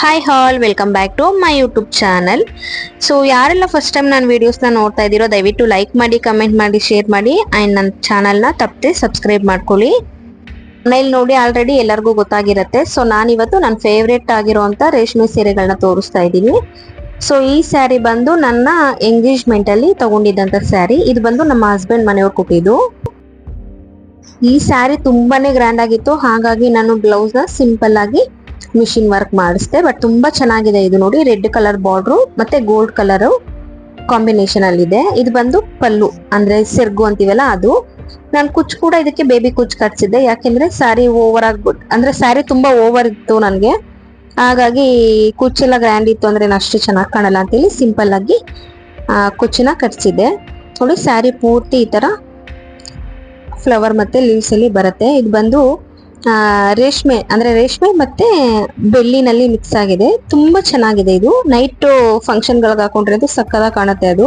Hi all welcome back to my YouTube channel so ಯಾರೆಲ್ಲ first time ನಾನು ವೀಡಿಯೋಸ್ನ ನೋಡ್ತಾ ಇದ್ದೀರೋ, ದಯವಿಟ್ಟು ಲೈಕ್ ಮಾಡಿ ಕಮೆಂಟ್ ಮಾಡಿ ಶೇರ್ ಮಾಡಿ ಆ್ಯಂಡ್ ನನ್ನ ಚಾನಲ್ನ ತಪ್ಪದೆ ಸಬ್ಸ್ಕ್ರೈಬ್ ಮಾಡ್ಕೊಳ್ಳಿ. ಮನೇಲಿ ನೋಡಿ ಆಲ್ರೆಡಿ ಎಲ್ಲರಿಗೂ ಗೊತ್ತಾಗಿರುತ್ತೆ. ಸೊ ನಾನಿವತ್ತು ನನ್ನ ಫೇವ್ರೇಟ್ ಆಗಿರುವಂಥ ರೇಷ್ಮೆ ಸೀರೆಗಳನ್ನ ತೋರಿಸ್ತಾ ಇದ್ದೀನಿ. ಸೊ ಈ ಸ್ಯಾರಿ ಬಂದು ನನ್ನ ಎಂಗೇಜ್ಮೆಂಟಲ್ಲಿ ತಗೊಂಡಿದ್ದಂಥ ಸ್ಯಾರಿ ಇದು ಬಂದು ನಮ್ಮ ಹಸ್ಬೆಂಡ್ ಮನೆಯವ್ರು ಕೊಟ್ಟಿದ್ದು. ಈ ಸ್ಯಾರಿ ತುಂಬಾನೇ ಗ್ರ್ಯಾಂಡ್ ಆಗಿತ್ತು. ಹಾಗಾಗಿ ನಾನು ಬ್ಲೌಸ್ನ ಸಿಂಪಲ್ ಆಗಿ ಮಿಷಿನ್ ವರ್ಕ್ ಮಾಡಿಸ್ದೆ ಬಟ್ ತುಂಬಾ ಚೆನ್ನಾಗಿದೆ ಇದು ನೋಡಿ. ರೆಡ್ ಕಲರ್ ಬಾರ್ಡ್ರು ಮತ್ತೆ ಗೋಲ್ಡ್ ಕಲರ್ ಕಾಂಬಿನೇಷನ್ ಅಲ್ಲಿ ಇದೆ ಇದು ಬಂದು ಪಲ್ಲು, ಅಂದ್ರೆ ಸೆರ್ಗು ಅಂತೀವಲ್ಲ ಅದು. ನಾನು ಕುಚ್ ಕೂಡ ಇದಕ್ಕೆ ಬೇಬಿ ಕುಚ್ ಕಟ್ಸಿದ್ದೆ. ಯಾಕೆಂದ್ರೆ ಸ್ಯಾರಿ ಓವರ್ ಆಗ್ಬಿಟ್ಟು ಅಂದ್ರೆ ಸ್ಯಾರಿ ತುಂಬಾ ಓವರ್ ಇತ್ತು ನನಗೆ. ಹಾಗಾಗಿ ಕುಚ್ಚೆಲ್ಲ ಗ್ರ್ಯಾಂಡ್ ಇತ್ತು ಅಂದ್ರೆ ನಾನು ಅಷ್ಟು ಚೆನ್ನಾಗಿ ಕಾಣಲ್ಲ ಅಂತೇಳಿ ಸಿಂಪಲ್ ಆಗಿ ಕುಚ್ಚಿನ ಕಟ್ಸಿದ್ದೆ. ನೋಡಿ ಸ್ಯಾರಿ ಪೂರ್ತಿ ಈ ತರ ಫ್ಲವರ್ ಮತ್ತೆ ಲೀವ್ಸ್ ಅಲ್ಲಿ ಬರುತ್ತೆ. ಇದು ಬಂದು ರೇಷ್ಮೆ, ಅಂದ್ರೆ ರೇಷ್ಮೆ ಮತ್ತೆ ಬೆಳ್ಳಿನಲ್ಲಿ ಮಿಕ್ಸ್ ಆಗಿದೆ. ತುಂಬಾ ಚೆನ್ನಾಗಿದೆ ಇದು. ನೈಟ್ ಫಂಕ್ಷನ್ ಗಳಿಗೆ ಹಾಕೊಂಡ್ರೆ ಅದು ಸಕ್ಕದಾಗ ಕಾಣುತ್ತೆ ಅದು.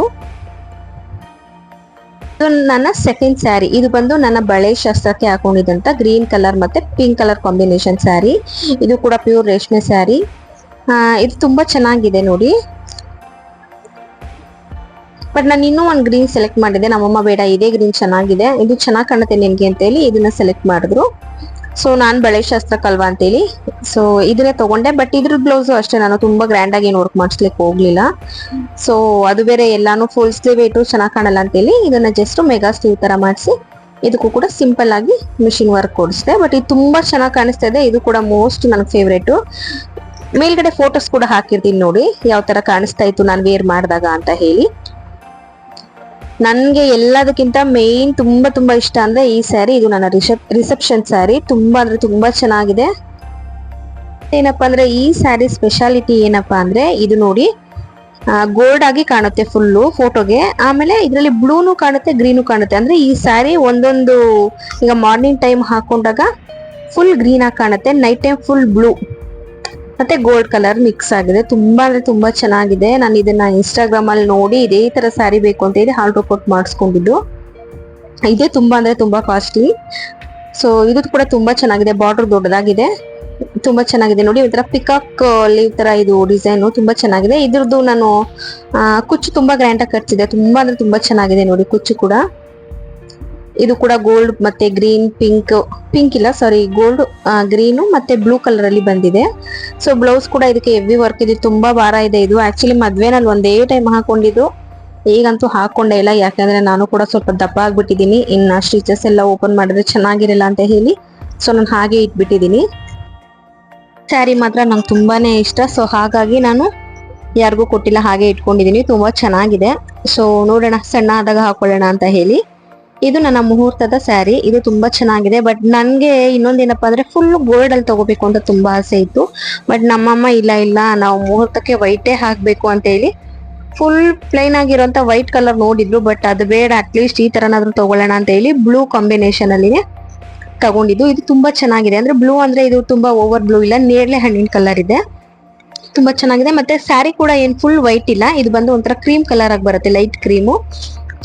ಇದು ನನ್ನ ಸೆಕೆಂಡ್ ಸ್ಯಾರಿ ಇದು ಬಂದು ನನ್ನ ಬಳೆ ಶಾಸ್ತ್ರಕ್ಕೆ ಹಾಕೊಂಡಿದ್ದಂತ ಗ್ರೀನ್ ಕಲರ್ ಮತ್ತೆ ಪಿಂಕ್ ಕಲರ್ ಕಾಂಬಿನೇಷನ್ ಸ್ಯಾರಿ ಇದು ಕೂಡ ಪ್ಯೂರ್ ರೇಷ್ಮೆ ಸ್ಯಾರಿ ಇದು ತುಂಬಾ ಚೆನ್ನಾಗಿದೆ ನೋಡಿ. ಬಟ್ ನಾನು ಇನ್ನೂ ಒಂದು ಗ್ರೀನ್ ಸೆಲೆಕ್ಟ್ ಮಾಡಿದೆ ನಮ್ಮಮ್ಮ ಬೇಡ, ಇದೇ ಗ್ರೀನ್ ಚೆನ್ನಾಗಿದೆ. ಇದು ಚೆನ್ನಾಗಿ ಕಾಣುತ್ತೆ ನಿನ್ಗೆ ಅಂತ ಹೇಳಿ ಇದನ್ನ ಸೆಲೆಕ್ಟ್ ಮಾಡಿದ್ರು. ಸೊ ನಾನು ಬಳೆ ಶಾಸ್ತ್ರಕ್ಕಲ್ವಾ ಅಂತೇಳಿ. ಸೊ ಇದನ್ನೇ ತಗೊಂಡೆ. ಬಟ್ ಇದ್ರ ಬ್ಲೌಸು ಅಷ್ಟೇ ನಾನು ತುಂಬಾ ಗ್ರ್ಯಾಂಡ್ ಆಗಿ ವರ್ಕ್ ಮಾಡಿಸ್ಲಿಕ್ಕೆ ಹೋಗ್ಲಿಲ್ಲ. ಸೊ ಅದು ಬೇರೆ ಎಲ್ಲಾನು ಫುಲ್ ಸ್ಲೀವ್ ಇಟ್ಟು ಚೆನ್ನಾಗಿ ಕಾಣಲ್ಲ ಅಂತೇಳಿ ಇದನ್ನ ಜಸ್ಟ್ ಮೆಗಾ ಸ್ಲೀವ್ ತರ ಮಾಡಿಸಿ, ಇದಕ್ಕೂ ಕೂಡ ಸಿಂಪಲ್ ಆಗಿ ಮಿಷಿನ್ ವರ್ಕ್ ಕೊಡಿಸಿದೆ. ಬಟ್ ಇದು ತುಂಬಾ ಚೆನ್ನಾಗಿ ಕಾಣಿಸ್ತಾ ಇದೆ. ಇದು ಕೂಡ ಮೋಸ್ಟ್ ನನಗೆ ಫೇವ್ರೇಟು ಮೇಲ್ಗಡೆ ಫೋಟೋಸ್ ಕೂಡ ಹಾಕಿರ್ತೀನಿ ನೋಡಿ, ಯಾವ ತರ ಕಾಣಿಸ್ತಾ ಇತ್ತು ನಾನು ವೇರ್ ಮಾಡಿದಾಗ ಅಂತ ಹೇಳಿ. ನನ್ಗೆ ಎಲ್ಲದಕ್ಕಿಂತ ಮೇನ್ ತುಂಬಾ ತುಂಬಾ ಇಷ್ಟ ಅಂದ್ರೆ ಈ ಸ್ಯಾರಿ ಇದು ನನ್ನ ರಿಸೆಪ್ ರಿಸೆಪ್ಷನ್ ಸ್ಯಾರಿ ತುಂಬಾ ಅಂದ್ರೆ ತುಂಬಾ ಚೆನ್ನಾಗಿದೆ. ಏನಪ್ಪಾ ಅಂದ್ರೆ ಈ ಸ್ಯಾರಿ ಸ್ಪೆಷಾಲಿಟಿ ಏನಪ್ಪಾ ಅಂದ್ರೆ ಇದು ನೋಡಿ ಗೋಲ್ಡ್ ಆಗಿ ಕಾಣುತ್ತೆ ಫುಲ್ಲು ಫೋಟೋಗೆ ಆಮೇಲೆ ಇದರಲ್ಲಿ ಬ್ಲೂನು ಕಾಣುತ್ತೆ ಗ್ರೀನು ಕಾಣುತ್ತೆ. ಅಂದ್ರೆ ಈ ಸ್ಯಾರಿ ಒಂದೊಂದು, ಈಗ ಮಾರ್ನಿಂಗ್ ಟೈಮ್ ಹಾಕೊಂಡಾಗ ಫುಲ್ ಗ್ರೀನ್ ಆಗಿ ಕಾಣುತ್ತೆ ನೈಟ್ ಟೈಮ್ ಫುಲ್ ಬ್ಲೂ ಮತ್ತೆ ಗೋಲ್ಡ್ ಕಲರ್ ಮಿಕ್ಸ್ ಆಗಿದೆ. ತುಂಬಾ ಅಂದ್ರೆ ತುಂಬಾ ಚೆನ್ನಾಗಿದೆ. ನಾನು ಇದನ್ನ ಇನ್ಸ್ಟಾಗ್ರಾಮ್ ಅಲ್ಲಿ ನೋಡಿ ಇದೇ ತರ ಸ್ಯಾರಿ ಬೇಕು ಅಂತ ಹೇಳಿ ಆರ್ಡರ್ ಕೊಟ್ಟು ಮಾಡಿಸ್ಕೊಂಡಿದ್ದು. ಇದೇ ತುಂಬಾ ಅಂದ್ರೆ ತುಂಬಾ ಕಾಸ್ಟ್ಲಿ ಸೊ ಇದು ಕೂಡ ತುಂಬಾ ಚೆನ್ನಾಗಿದೆ. ಬಾರ್ಡರ್ ದೊಡ್ಡದಾಗಿದೆ. ತುಂಬಾ ಚೆನ್ನಾಗಿದೆ. ನೋಡಿ ಈ ತರ ಪಿಕಾಕ್ ಲೀವ್ ತರ ಇದು ಡಿಸೈನ್ ತುಂಬಾ ಚೆನ್ನಾಗಿದೆ. ಇದ್ರದ್ದು ನಾನು ಕುಚ್ಚು ತುಂಬಾ ಗ್ರ್ಯಾಂಡ್ ಆಗಿ ಕಟ್ಸಿದೆ ತುಂಬಾ ಅಂದ್ರೆ ತುಂಬಾ ಚೆನ್ನಾಗಿದೆ ನೋಡಿ ಕುಚ್ಚು ಕೂಡ. ಇದು ಕೂಡ ಗೋಲ್ಡ್ ಮತ್ತೆ ಗ್ರೀನ್ ಪಿಂಕ್ ಪಿಂಕ್ ಇಲ್ಲ ಸಾರಿ ಗೋಲ್ಡ್ ಗ್ರೀನು ಮತ್ತೆ ಬ್ಲೂ ಕಲರ್ ಅಲ್ಲಿ ಬಂದಿದೆ. ಸೊ ಬ್ಲೌಸ್ ಕೂಡ ಇದಕ್ಕೆ ಹೆವಿ ವರ್ಕ್ ಇದೆ. ತುಂಬಾ ಭಾರ ಇದೆ ಇದು. ಆಕ್ಚುಲಿ ಮದ್ವೆನಲ್ಲಿ ಒಂದೇ ಟೈಮ್ ಹಾಕೊಂಡಿದ್ದು. ಈಗಂತೂ ಹಾಕೊಂಡೇ ಇಲ್ಲ. ಯಾಕಂದ್ರೆ ನಾನು ಕೂಡ ಸ್ವಲ್ಪ ದಪ್ಪ ಆಗ್ಬಿಟ್ಟಿದ್ದೀನಿ. ಇನ್ನ ಸ್ಟಿಚಸ್ ಎಲ್ಲ ಓಪನ್ ಮಾಡಿದ್ರೆ ಚೆನ್ನಾಗಿರಲ್ಲ ಅಂತ ಹೇಳಿ. ಸೊ ನಾನು ಹಾಗೆ ಇಟ್ಬಿಟ್ಟಿದ್ದೀನಿ. ಸ್ಯಾರಿ ಮಾತ್ರ ನಂಗೆ ತುಂಬಾನೇ ಇಷ್ಟ. ಸೊ ಹಾಗಾಗಿ ನಾನು ಯಾರಿಗೂ ಕೊಟ್ಟಿಲ್ಲ ಹಾಗೆ ಇಟ್ಕೊಂಡಿದ್ದೀನಿ. ತುಂಬಾ ಚೆನ್ನಾಗಿದೆ. ಸೊ ನೋಡೋಣ. ಸಣ್ಣ ಆದಾಗ ಹಾಕೊಳ್ಳೋಣ ಅಂತ ಹೇಳಿ. ಇದು ನನ್ನ ಮುಹೂರ್ತದ ಸ್ಯಾರಿ. ಇದು ತುಂಬಾ ಚೆನ್ನಾಗಿದೆ. ಬಟ್ ನನ್ಗೆ ಇನ್ನೊಂದೇನಪ್ಪ ಅಂದ್ರೆ ಫುಲ್ ಗೋಲ್ಡ್ ಅಲ್ಲಿ ತಗೋಬೇಕು ಅಂತ ತುಂಬಾ ಆಸೆ ಇತ್ತು. ಬಟ್ ನಮ್ಮಮ್ಮ, ಇಲ್ಲ ಇಲ್ಲ, ನಾವು ಮುಹೂರ್ತಕ್ಕೆ ವೈಟೇ ಹಾಕ್ಬೇಕು ಅಂತ ಹೇಳಿ ಫುಲ್ ಪ್ಲೈನ್ ಆಗಿರೋಂಥ ವೈಟ್ ಕಲರ್ ನೋಡಿದ್ರು. ಬಟ್ ಅದು ಬೇಡ ಅಟ್ಲೀಸ್ಟ್ ಈ ತರನಾದ್ರೂ ತಗೊಳ್ಳೋಣ ಅಂತ ಹೇಳಿ ಬ್ಲೂ ಕಾಂಬಿನೇಷನ್ ಅಲ್ಲಿ ತಗೊಂಡಿದ್ದು. ಇದು ತುಂಬಾ ಚೆನ್ನಾಗಿದೆ. ಅಂದ್ರೆ ಬ್ಲೂ ಅಂದ್ರೆ ಇದು ತುಂಬಾ ಓವರ್ ಬ್ಲೂ ಇಲ್ಲ ನೇರಳೆ ಹಣ್ಣಿನ ಕಲರ್ ಇದೆ. ತುಂಬಾ ಚೆನ್ನಾಗಿದೆ. ಮತ್ತೆ ಸ್ಯಾರಿ ಕೂಡ ಏನ್ ಫುಲ್ ವೈಟ್ ಇಲ್ಲ. ಇದು ಬಂದು ಒಂಥರ ಕ್ರೀಮ್ ಕಲರ್ ಆಗಿ ಬರುತ್ತೆ ಲೈಟ್ ಕ್ರೀಮು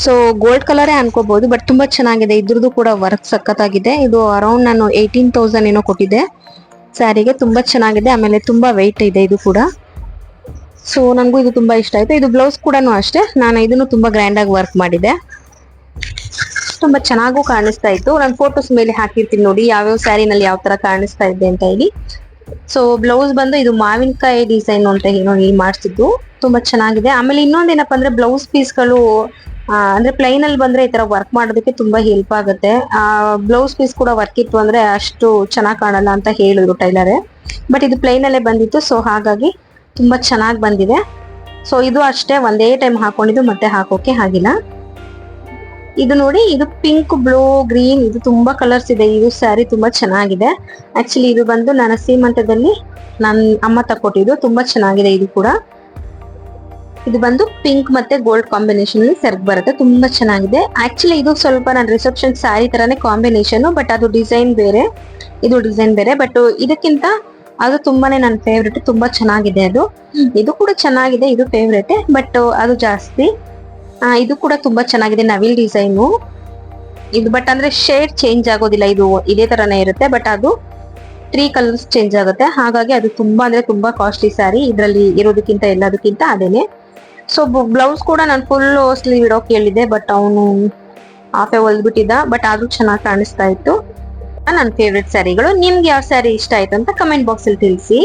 ಸೊ ಗೋಲ್ಡ್ ಕಲರೇ ಅನ್ಕೋಬಹುದು ಬಟ್ ತುಂಬಾ ಚೆನ್ನಾಗಿದೆ. ಇದ್ರದ್ದು ಕೂಡ ವರ್ಕ್ ಸಖತ್ತಾಗಿದೆ. ಇದು ಅರೌಂಡ್ ನಾನು ಏಯ್ಟೀನ್ ತೌಸಂಡ್ ಏನೋ ಕೊಟ್ಟಿದ್ದೆ. ಸ್ಯಾರಿಗೆ ತುಂಬಾ ಚೆನ್ನಾಗಿದೆ, ಆಮೇಲೆ ತುಂಬಾ ವೆಯ್ಟ್ ಇದೆ ಇದು ಕೂಡ. ಸೊ ನನಗೂ ಇದು ತುಂಬಾ ಇಷ್ಟ ಆಯ್ತು. ಇದು ಬ್ಲೌಸ್ ಕೂಡ ಅಷ್ಟೇ. ನಾನು ಇದನ್ನು ತುಂಬಾ ಗ್ರ್ಯಾಂಡ್ ಆಗಿ ವರ್ಕ್ ಮಾಡಿದೆ. ತುಂಬಾ ಚೆನ್ನಾಗೂ ಕಾಣಿಸ್ತಾ ಇತ್ತು. ನಾನು ಫೋಟೋಸ್ ಮೇಲೆ ಹಾಕಿರ್ತೀನಿ ನೋಡಿ, ಯಾವ್ಯಾವ ಸ್ಯಾರಿನಲ್ಲಿ ಯಾವ ತರ ಕಾಣಿಸ್ತಾ ಇದೆ ಅಂತ ಹೇಳಿ. ಸೊ ಬ್ಲೌಸ್ ಬಂದು ಇದು ಮಾವಿನಕಾಯಿ ಡಿಸೈನ್ ಅಂತ ಹೇಳಿ ನೋಡಿ ಮಾಡಿಸಿದ್ದು. ತುಂಬಾ ಚೆನ್ನಾಗಿದೆ. ಆಮೇಲೆ ಇನ್ನೊಂದೇನಪ್ಪ ಅಂದ್ರೆ ಬ್ಲೌಸ್ ಪೀಸ್ಗಳು ಅಂದ್ರೆ ಪ್ಲೈನ್ ಅಲ್ಲಿ ಬಂದ್ರೆ ಈ ತರ ವರ್ಕ್ ಮಾಡೋದಕ್ಕೆ ತುಂಬಾ ಹೆಲ್ಪ್ ಆಗುತ್ತೆ. ಬ್ಲೌಸ್ ಪೀಸ್ ಕೂಡ ವರ್ಕ್ ಇತ್ತು ಅಂದ್ರೆ ಅಷ್ಟು ಚೆನ್ನಾಗಿ ಕಾಣಲ್ಲ ಅಂತ ಹೇಳಿದ್ರು ಟೈಲರೇ. ಬಟ್ ಇದು ಪ್ಲೈನ್ ಅಲ್ಲೇ ಬಂದಿತ್ತು ಸೊ ಹಾಗಾಗಿ ತುಂಬಾ ಚೆನ್ನಾಗಿ ಬಂದಿದೆ. ಸೊ ಇದು ಅಷ್ಟೇ, ಒಂದೇ ಟೈಮ್ ಹಾಕೊಂಡಿದ್ದು, ಮತ್ತೆ ಹಾಕೋಕೆ ಆಗಿಲ್ಲ. ಇದು ನೋಡಿ, ಇದು ಪಿಂಕ್ ಬ್ಲೂ ಗ್ರೀನ್ ಇದು ತುಂಬಾ ಕಲರ್ಸ್ ಇದೆ. ಇದು ಸ್ಯಾರಿ ತುಂಬಾ ಚೆನ್ನಾಗಿದೆ. ಆಕ್ಚುಲಿ ಇದು ಬಂದು ನನ್ನ ಸೀಮಂತದಲ್ಲಿ ನನ್ನ ಅಮ್ಮ ತಕ್ಕೊಟ್ಟಿದ್ದು, ತುಂಬಾ ಚೆನ್ನಾಗಿದೆ ಇದು ಕೂಡ. ಇದು ಬಂದು ಪಿಂಕ್ ಮತ್ತೆ ಗೋಲ್ಡ್ ಕಾಂಬಿನೇಷನ್ ಅಲ್ಲಿ ಬರುತ್ತೆ, ತುಂಬಾ ಚೆನ್ನಾಗಿದೆ. ಆಕ್ಚುಲಿ ಇದು ಸ್ವಲ್ಪ ನನ್ನ ರಿಸೆಪ್ಷನ್ ಸ್ಯಾರಿ ತರಾನೇ ಕಾಂಬಿನೇಷನ್ ಬಟ್ ಅದು ಡಿಸೈನ್ ಬೇರೆ. ಇದು ಡಿಸೈನ್ ಬೇರೆ ಬಟ್ ಇದಕ್ಕಿಂತ ಅದು ತುಂಬಾನೇ ನನ್ನ ಫೇವ್ರೇಟ್ ತುಂಬಾ ಚೆನ್ನಾಗಿದೆ ಅದು. ಇದು ಕೂಡ ಚೆನ್ನಾಗಿದೆ, ಇದು ಫೇವ್ರೇಟ್ ಬಟ್ ಅದು ಜಾಸ್ತಿ. ಇದು ಕೂಡ ತುಂಬಾ ಚೆನ್ನಾಗಿದೆ, ನವಿಲ್ ಡಿಸೈನು ಇದು ಬಟ್ ಅಂದ್ರೆ ಶೇಡ್ ಚೇಂಜ್ ಆಗೋದಿಲ್ಲ, ಇದು ಇದೇ ತರನೇ ಇರುತ್ತೆ ಬಟ್ ಅದು ತ್ರೀ ಕಲರ್ಸ್ ಚೇಂಜ್ ಆಗುತ್ತೆ. ಹಾಗಾಗಿ ಅದು ತುಂಬಾ ಅಂದ್ರೆ ತುಂಬಾ ಕಾಸ್ಟ್ಲಿ ಸ್ಯಾರಿ ಇದರಲ್ಲಿ ಇರೋದಕ್ಕಿಂತ ಎಲ್ಲದಕ್ಕಿಂತ ಅದೇನೆ. ಸೊ ಬ್ಲೌಸ್ ಕೂಡ ನಾನು ಫುಲ್ ಸ್ಲೀವ್ ಇಡೋಕೆ ಹೇಳಿದ್ದೆ ಬಟ್ ಅವನು ಹಾಫೆ ಹೊಲ್ದ್ಬಿಟ್ಟಿದ್ದ ಬಟ್ ಆದ್ರೂ ಚೆನ್ನಾಗಿ ಕಾಣಿಸ್ತಾ ಇತ್ತು. ನನ್ನ ಫೇವ್ರೆಟ್ ಸ್ಯಾರಿಗಳು ನಿಮ್ಗೆ ಯಾವ ಸ್ಯಾರಿ ಇಷ್ಟ ಆಯ್ತು ಅಂತ ಕಮೆಂಟ್ ಬಾಕ್ಸ್ ಅಲ್ಲಿ ತಿಳಿಸಿ.